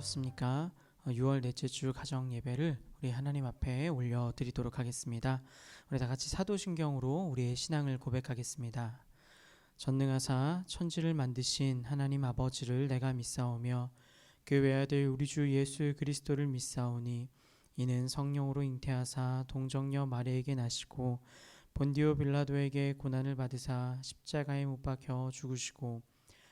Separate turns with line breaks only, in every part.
하셨습니까? 6월 넷째 주 가정 예배를 우리 하나님 앞에 올려 드리도록 하겠습니다. 우리 다 같이 사도신경으로 우리의 신앙을 고백하겠습니다. 전능하사 천지를 만드신 하나님 아버지를 내가 믿사오며 그 외아들 우리 주 예수 그리스도를 믿사오니 이는 성령으로 잉태하사 동정녀 마리에게 나시고 본디오 빌라도에게 고난을 받으사 십자가에 못 박혀 죽으시고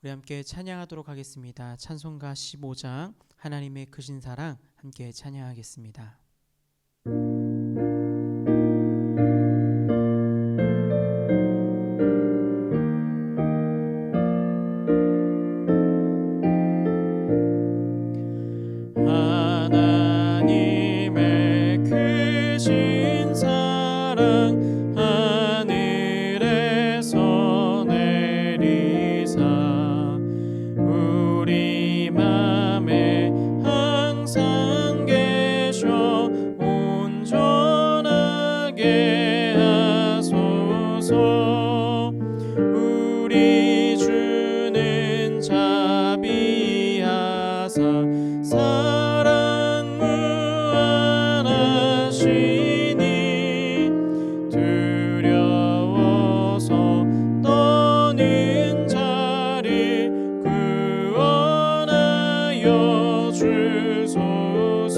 우리 함께 찬양하도록 하겠습니다. 찬송가 15장 하나님의 크신 사랑 함께 찬양하겠습니다.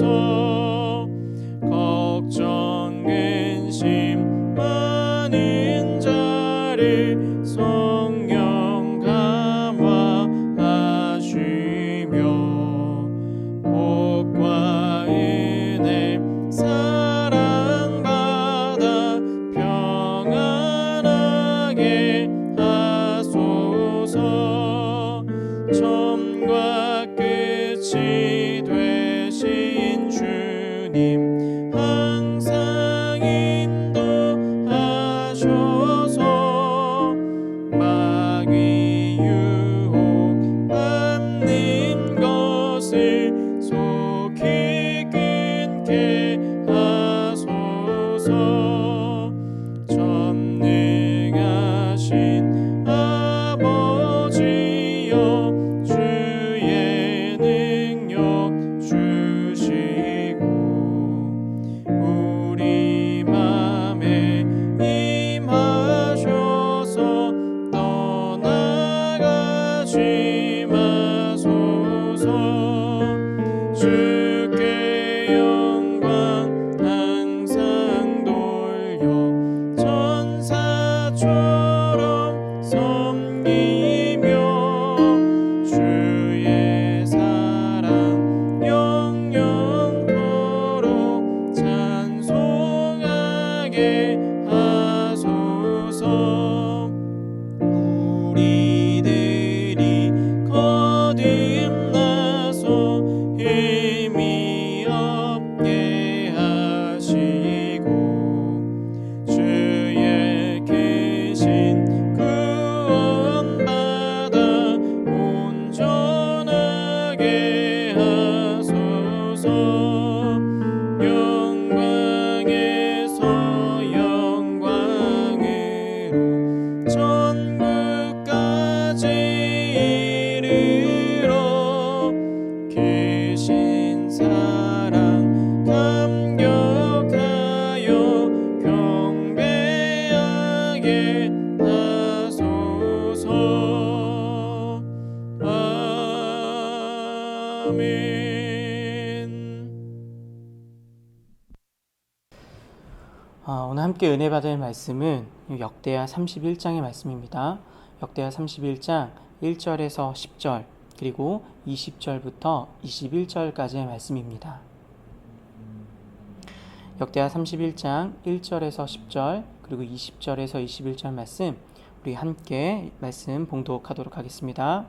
아, 은혜 받을 말씀은 역대하 31장의 말씀입니다. 역대하 31장 1절에서 10절 그리고 20절부터 21절까지의 말씀입니다. 역대하 31장 1절에서 10절 그리고 20절에서 21절 말씀 우리 함께 말씀 봉독하도록 하겠습니다.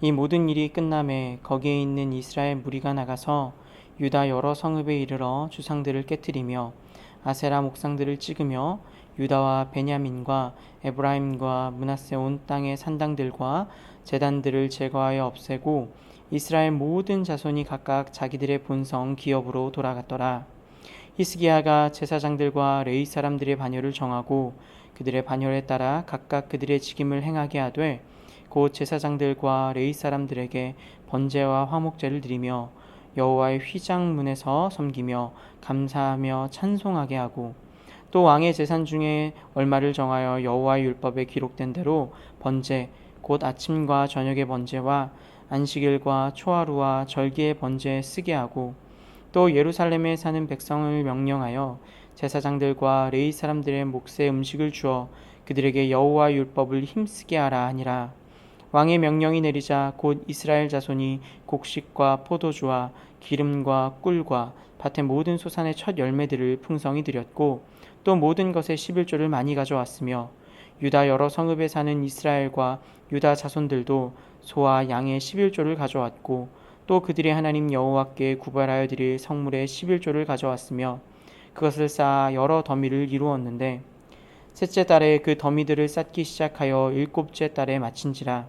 이 모든 일이 끝남에 거기에 있는 이스라엘 무리가 나가서 유다 여러 성읍에 이르러 주상들을 깨뜨리며 아세라 목상들을 찍으며 유다와 베냐민과 에브라임과 문하세 온 땅의 산당들과 제단들을 제거하여 없애고 이스라엘 모든 자손이 각각 자기들의 본성 기업으로 돌아갔더라. 히스기야가 제사장들과 레이 사람들의 반열을 정하고 그들의 반열에 따라 각각 그들의 직임을 행하게 하되 곧 제사장들과 레이 사람들에게 번제와 화목제를 드리며 여호와의 휘장문에서 섬기며 감사하며 찬송하게 하고 또 왕의 재산 중에 얼마를 정하여 여호와의 율법에 기록된 대로 번제 곧 아침과 저녁의 번제와 안식일과 초하루와 절기의 번제에 쓰게 하고 또 예루살렘에 사는 백성을 명령하여 제사장들과 레이 사람들의 몫의 음식을 주어 그들에게 여호와 율법을 힘쓰게 하라 하니라. 왕의 명령이 내리자 곧 이스라엘 자손이 곡식과 포도주와 기름과 꿀과 밭의 모든 소산의 첫 열매들을 풍성히 드렸고 또 모든 것의 11조를 많이 가져왔으며 유다 여러 성읍에 사는 이스라엘과 유다 자손들도 소와 양의 11조를 가져왔고 또 그들의 하나님 여호와께 구별하여 드릴 성물의 11조를 가져왔으며 그것을 쌓아 여러 더미를 이루었는데 셋째 달에 그 더미들을 쌓기 시작하여 일곱째 달에 마친지라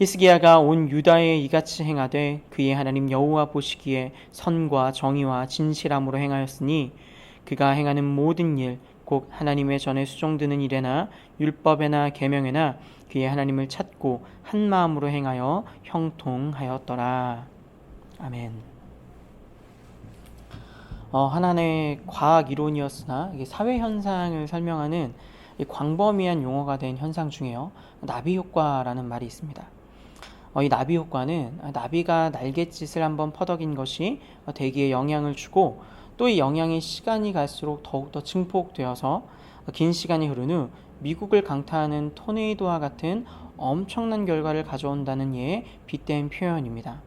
히스기야가 온 유다에 이같이 행하되 그의 하나님 여호와 보시기에 선과 정의와 진실함으로 행하였으니 그가 행하는 모든 일 곧 하나님의 전에 수종드는 일에나 율법에나 계명에나 그의 하나님을 찾고 한 마음으로 행하여 형통하였더라. 아멘. 어, 하나의 과학 이론이었으나 사회 현상을 설명하는 광범위한 용어가 된 현상 중에요 나비 효과라는 말이 있습니다. 어, 이 나비 효과는 나비가 날갯짓을 한번 퍼덕인 것이 대기에 영향을 주고 또 이 영향이 시간이 갈수록 더욱더 증폭되어서 긴 시간이 흐른 후 미국을 강타하는 토네이도와 같은 엄청난 결과를 가져온다는 예의 빗댄 표현입니다.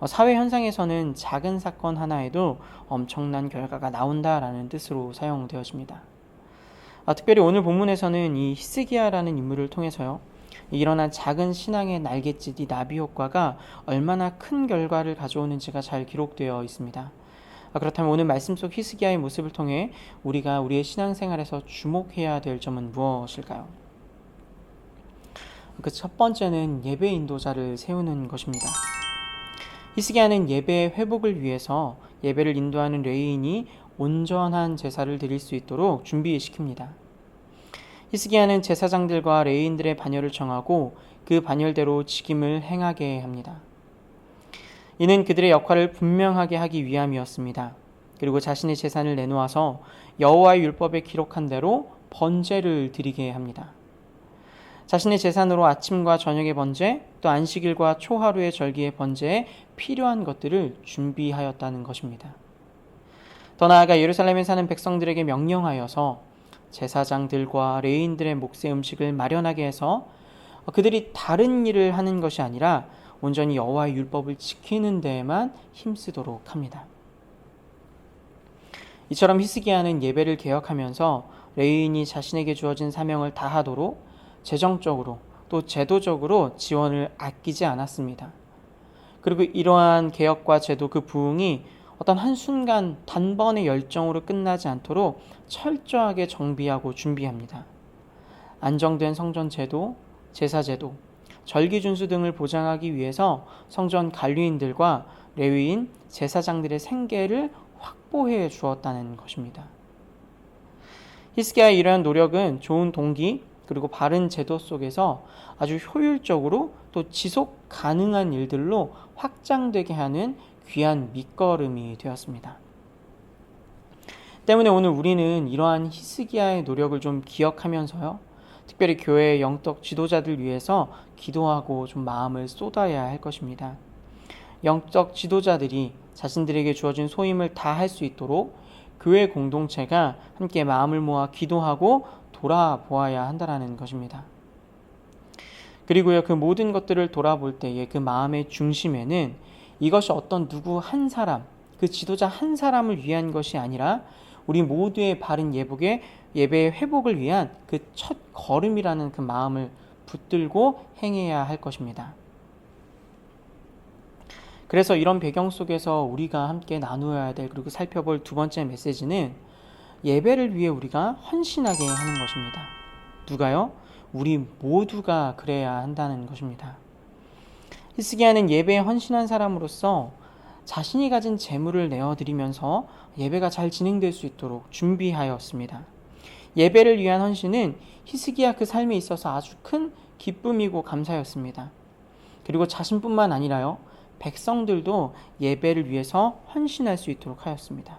어, 사회 현상에서는 작은 사건 하나에도 엄청난 결과가 나온다라는 뜻으로 사용되어집니다. 아, 특별히 오늘 본문에서는 이 히스기야라는 인물을 통해서요. 일어난 작은 신앙의 날갯짓 이 나비 효과가 얼마나 큰 결과를 가져오는지가 잘 기록되어 있습니다. 아, 그렇다면 오늘 말씀 속 히스기야의 모습을 통해 우리가 우리의 신앙생활에서 주목해야 될 점은 무엇일까요? 그 첫 번째는 예배 인도자를 세우는 것입니다. 히스기야는 예배의 회복을 위해서 예배를 인도하는 레인이 온전한 제사를 드릴 수 있도록 준비시킵니다. 히스기야는 제사장들과 레인들의 반열을 정하고 그 반열대로 직임을 행하게 합니다. 이는 그들의 역할을 분명하게 하기 위함이었습니다. 그리고 자신의 재산을 내놓아서 여호와의 율법에 기록한 대로 번제를 드리게 합니다. 자신의 재산으로 아침과 저녁의 번제, 또 안식일과 초하루의 절기의 번제에 필요한 것들을 준비하였다는 것입니다. 더 나아가 예루살렘에 사는 백성들에게 명령하여서 제사장들과 레인들의 몫의 음식을 마련하게 해서 그들이 다른 일을 하는 것이 아니라 온전히 여호와의 율법을 지키는 데에만 힘쓰도록 합니다. 이처럼 히스기야는 예배를 개혁하면서 레인이 자신에게 주어진 사명을 다하도록 재정적으로 또 제도적으로 지원을 아끼지 않았습니다. 그리고 이러한 개혁과 제도 그 부흥이 어떤 한순간 단번에 열정으로 끝나지 않도록 철저하게 정비하고 준비합니다. 안정된 성전 제도, 제사 제도, 절기 준수 등을 보장하기 위해서 성전 관리인들과 레위인, 제사장들의 생계를 확보해 주었다는 것입니다. 히스기야의 이러한 노력은 좋은 동기 그리고 바른 제도 속에서 아주 효율적으로 또 지속 가능한 일들로 확장되게 하는 귀한 밑거름이 되었습니다. 때문에 오늘 우리는 이러한 히스기야의 노력을 좀 기억하면서요. 특별히 교회의 영적 지도자들 위해서 기도하고 좀 마음을 쏟아야 할 것입니다. 영적 지도자들이 자신들에게 주어진 소임을 다 할 수 있도록 교회 공동체가 함께 마음을 모아 기도하고 돌아보아야 한다라는 것입니다. 그리고요, 그 모든 것들을 돌아볼 때에 그 마음의 중심에는 이것이 어떤 누구 한 사람, 그 지도자 한 사람을 위한 것이 아니라 우리 모두의 바른 예복의 예배의 회복을 위한 그 첫 걸음이라는 그 마음을 붙들고 행해야 할 것입니다. 그래서 이런 배경 속에서 우리가 함께 나누어야 될 그리고 살펴볼 두 번째 메시지는 예배를 위해 우리가 헌신하게 하는 것입니다. 누가요? 우리 모두가 그래야 한다는 것입니다. 히스기야는 예배에 헌신한 사람으로서 자신이 가진 재물을 내어드리면서 예배가 잘 진행될 수 있도록 준비하였습니다. 예배를 위한 헌신은 히스기야 그 삶에 있어서 아주 큰 기쁨이고 감사였습니다. 그리고 자신뿐만 아니라요, 백성들도 예배를 위해서 헌신할 수 있도록 하였습니다.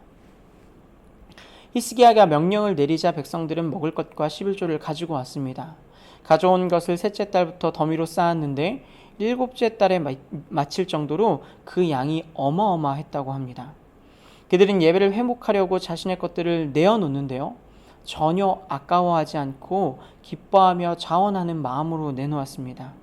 히스기야가 명령을 내리자 백성들은 먹을 것과 11조를 가지고 왔습니다. 가져온 것을 셋째 달부터 더미로 쌓았는데 일곱째 달에 마칠 정도로 그 양이 어마어마했다고 합니다. 그들은 예배를 회복하려고 자신의 것들을 내어놓는데요. 전혀 아까워하지 않고 기뻐하며 자원하는 마음으로 내놓았습니다.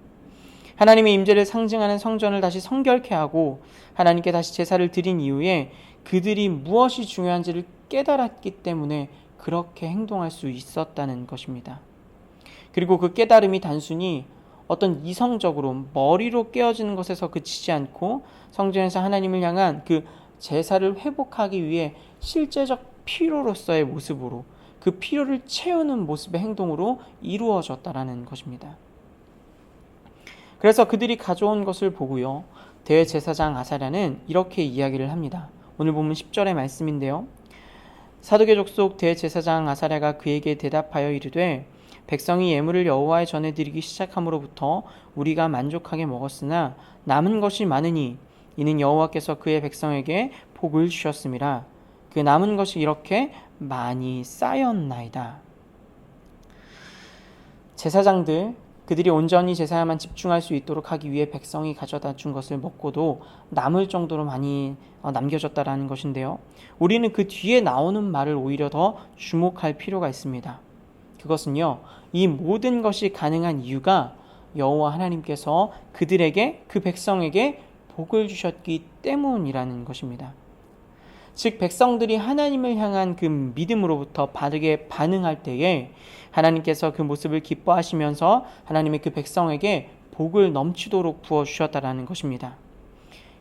하나님의 임재를 상징하는 성전을 다시 성결케 하고 하나님께 다시 제사를 드린 이후에 그들이 무엇이 중요한지를 깨달았기 때문에 그렇게 행동할 수 있었다는 것입니다. 그리고 그 깨달음이 단순히 어떤 이성적으로 머리로 깨어지는 것에서 그치지 않고 성전에서 하나님을 향한 그 제사를 회복하기 위해 실제적 필요로서의 모습으로 그 필요를 채우는 모습의 행동으로 이루어졌다라는 것입니다. 그래서 그들이 가져온 것을 보고요. 대제사장 아사랴는 이렇게 이야기를 합니다. 오늘 보면 10절의 말씀인데요. 사도계족 속 대제사장 아사랴가 그에게 대답하여 이르되 백성이 예물을 여호와에 전해드리기 시작함으로부터 우리가 만족하게 먹었으나 남은 것이 많으니 이는 여호와께서 그의 백성에게 복을 주셨음이라 그 남은 것이 이렇게 많이 쌓였나이다. 제사장들 그들이 온전히 제사에만 집중할 수 있도록 하기 위해 백성이 가져다 준 것을 먹고도 남을 정도로 많이 어, 남겨졌다라는 것인데요. 우리는 그 뒤에 나오는 말을 오히려 더 주목할 필요가 있습니다. 그것은요. 이 모든 것이 가능한 이유가 여호와 하나님께서 그들에게 그 백성에게 복을 주셨기 때문이라는 것입니다. 즉 백성들이 하나님을 향한 그 믿음으로부터 바르게 반응할 때에 하나님께서 그 모습을 기뻐하시면서 하나님의 그 백성에게 복을 넘치도록 부어 주셨다라는 것입니다.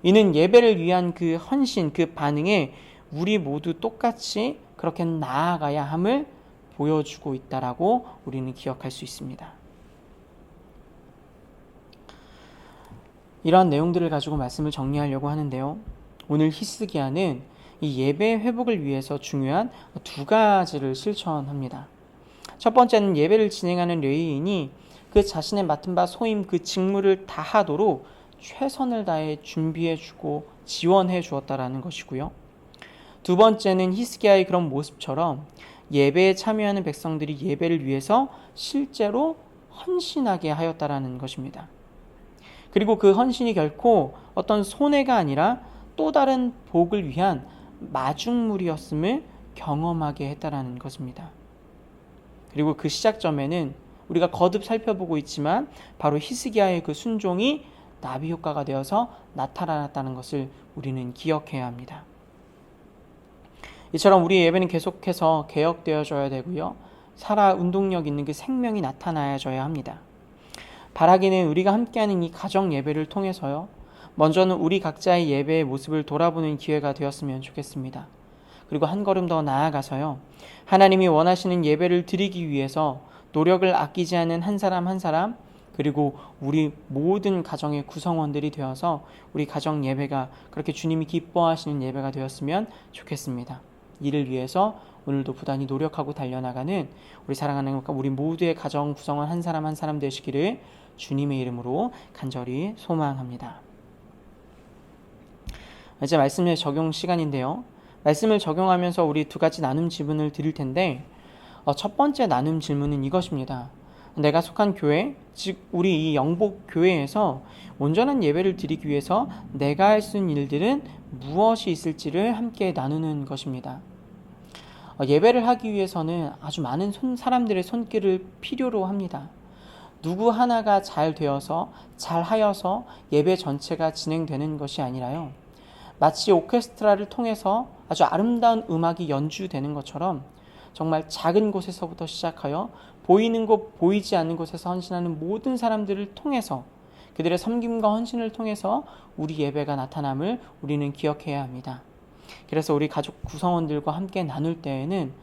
이는 예배를 위한 그 헌신, 그 반응에 우리 모두 똑같이 그렇게 나아가야 함을 보여주고 있다라고 우리는 기억할 수 있습니다. 이러한 내용들을 가지고 말씀을 정리하려고 하는데요. 오늘 히스기야는 이 예배 회복을 위해서 중요한 두 가지를 실천합니다. 첫 번째는 예배를 진행하는 레위인이 그 자신의 맡은 바 소임 그 직무를 다하도록 최선을 다해 준비해 주고 지원해 주었다라는 것이고요. 두 번째는 히스기야의 그런 모습처럼 예배에 참여하는 백성들이 예배를 위해서 실제로 헌신하게 하였다라는 것입니다. 그리고 그 헌신이 결코 어떤 손해가 아니라 또 다른 복을 위한 마중물이었음을 경험하게 했다라는 것입니다. 그리고 그 시작점에는 우리가 거듭 살펴보고 있지만 바로 히스기야의 그 순종이 나비 효과가 되어서 나타났다는 것을 우리는 기억해야 합니다. 이처럼 우리 예배는 계속해서 개혁되어져야 되고요. 살아 운동력 있는 그 생명이 나타나야져야 합니다. 바라기는 우리가 함께하는 이 가정 예배를 통해서요. 먼저는 우리 각자의 예배의 모습을 돌아보는 기회가 되었으면 좋겠습니다. 그리고 한 걸음 더 나아가서요. 하나님이 원하시는 예배를 드리기 위해서 노력을 아끼지 않은 한 사람 한 사람 그리고 우리 모든 가정의 구성원들이 되어서 우리 가정 예배가 그렇게 주님이 기뻐하시는 예배가 되었으면 좋겠습니다. 이를 위해서 오늘도 부단히 노력하고 달려나가는 우리 사랑하는 우리 모두의 가정 구성원 한 사람 한 사람 되시기를 주님의 이름으로 간절히 소망합니다. 이제 말씀의 적용 시간인데요. 말씀을 적용하면서 우리 두 가지 나눔 질문을 드릴 텐데 어, 첫 번째 나눔 질문은 이것입니다. 내가 속한 교회, 즉 우리 이 영복 교회에서 온전한 예배를 드리기 위해서 내가 할 수 있는 일들은 무엇이 있을지를 함께 나누는 것입니다. 어, 예배를 하기 위해서는 아주 많은 손, 사람들의 손길을 필요로 합니다. 누구 하나가 잘 되어서 잘 하여서 예배 전체가 진행되는 것이 아니라요. 마치 오케스트라를 통해서 아주 아름다운 음악이 연주되는 것처럼 정말 작은 곳에서부터 시작하여 보이는 곳, 보이지 않는 곳에서 헌신하는 모든 사람들을 통해서 그들의 섬김과 헌신을 통해서 우리 예배가 나타남을 우리는 기억해야 합니다. 그래서 우리 가족 구성원들과 함께 나눌 때에는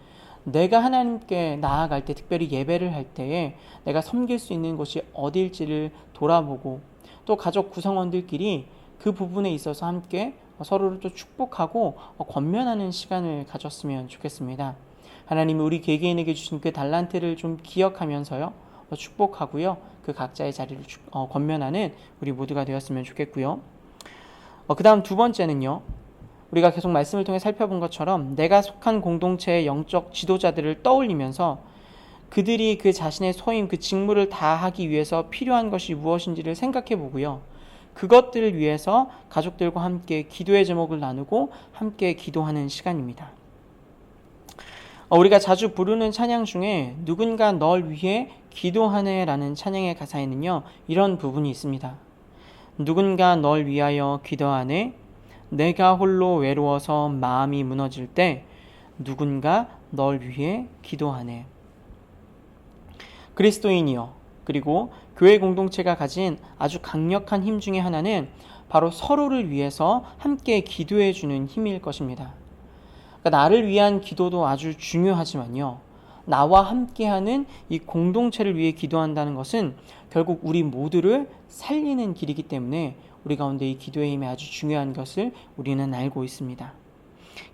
내가 하나님께 나아갈 때 특별히 예배를 할 때에 내가 섬길 수 있는 곳이 어디일지를 돌아보고 또 가족 구성원들끼리 그 부분에 있어서 함께 서로를 또 축복하고 권면하는 시간을 가졌으면 좋겠습니다. 하나님이 우리 개개인에게 주신 그 달란트를 좀 기억하면서요 축복하고요 그 각자의 자리를 축, 어, 권면하는 우리 모두가 되었으면 좋겠고요. 어, 그 다음 두 번째는요. 우리가 계속 말씀을 통해 살펴본 것처럼 내가 속한 공동체의 영적 지도자들을 떠올리면서 그들이 그 자신의 소임, 그 직무를 다하기 위해서 필요한 것이 무엇인지를 생각해 보고요. 그것들을 위해서 가족들과 함께 기도의 제목을 나누고 함께 기도하는 시간입니다. 어, 우리가 자주 부르는 찬양 중에 누군가 널 위해 기도하네라는 찬양의 가사에는요, 이런 부분이 있습니다. 누군가 널 위하여 기도하네. 내가 홀로 외로워서 마음이 무너질 때 누군가 널 위해 기도하네. 그리스도인이여 그리고 교회 공동체가 가진 아주 강력한 힘 중에 하나는 바로 서로를 위해서 함께 기도해 주는 힘일 것입니다. 그러니까 나를 위한 기도도 아주 중요하지만요. 나와 함께하는 이 공동체를 위해 기도한다는 것은 결국 우리 모두를 살리는 길이기 때문에 우리 가운데 이 기도의 힘이 아주 중요한 것을 우리는 알고 있습니다.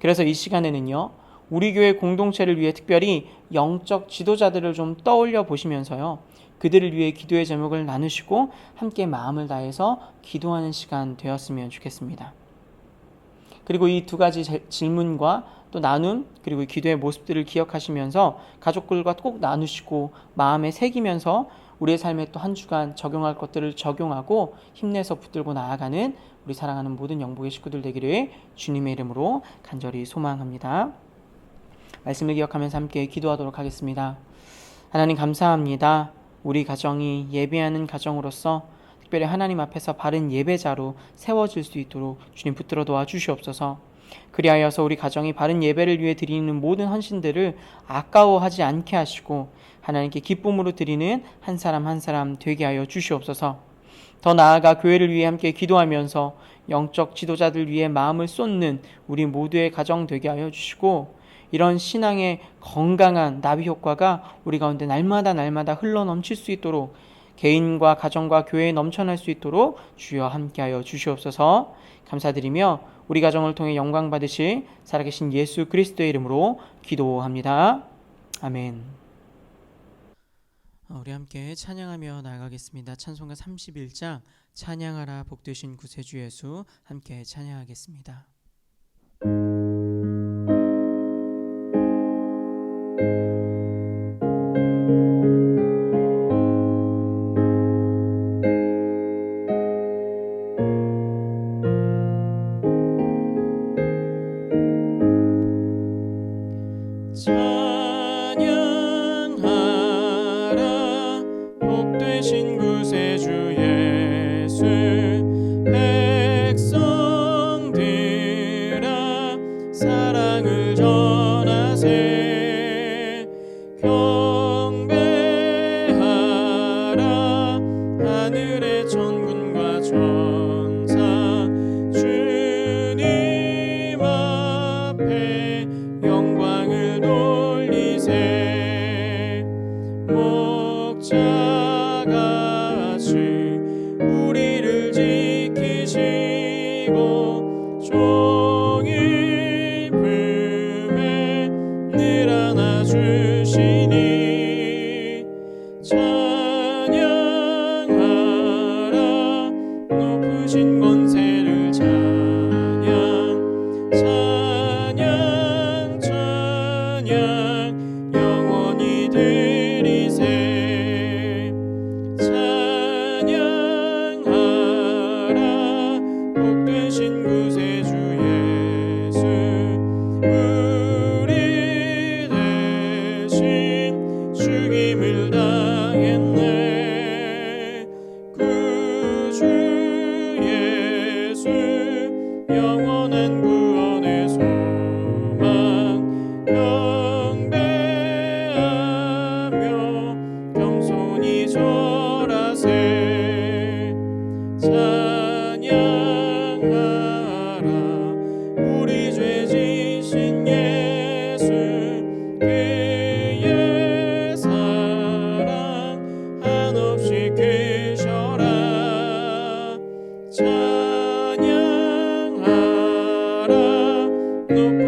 그래서 이 시간에는요, 우리 교회 공동체를 위해 특별히 영적 지도자들을 좀 떠올려 보시면서요, 그들을 위해 기도의 제목을 나누시고 함께 마음을 다해서 기도하는 시간 되었으면 좋겠습니다. 그리고 이 두 가지 질문과 또 나눔 그리고 기도의 모습들을 기억하시면서 가족들과 꼭 나누시고 마음에 새기면서 우리의 삶에 또 한 주간 적용할 것들을 적용하고 힘내서 붙들고 나아가는 우리 사랑하는 모든 영복의 식구들 되기를 주님의 이름으로 간절히 소망합니다. 말씀을 기억하면서 함께 기도하도록 하겠습니다. 하나님 감사합니다. 우리 가정이 예배하는 가정으로서 특별히 하나님 앞에서 바른 예배자로 세워질 수 있도록 주님 붙들어 도와 주시옵소서. 그리하여서 우리 가정이 바른 예배를 위해 드리는 모든 헌신들을 아까워하지 않게 하시고 하나님께 기쁨으로 드리는 한 사람 한 사람 되게 하여 주시옵소서. 더 나아가 교회를 위해 함께 기도하면서 영적 지도자들 위해 마음을 쏟는 우리 모두의 가정 되게 하여 주시고 이런 신앙의 건강한 나비 효과가 우리 가운데 날마다 날마다 흘러 넘칠 수 있도록 개인과 가정과 교회에 넘쳐날 수 있도록 주여 함께하여 주시옵소서 감사드리며 우리 가정을 통해 영광 받으실 살아계신 예수 그리스도의 이름으로 기도합니다. 아멘. 어, 우리 함께 찬양하며 나아가겠습니다. 찬송가 31장 찬양하라 복되신 구세주 예수 함께 찬양하겠습니다. Pernambuco.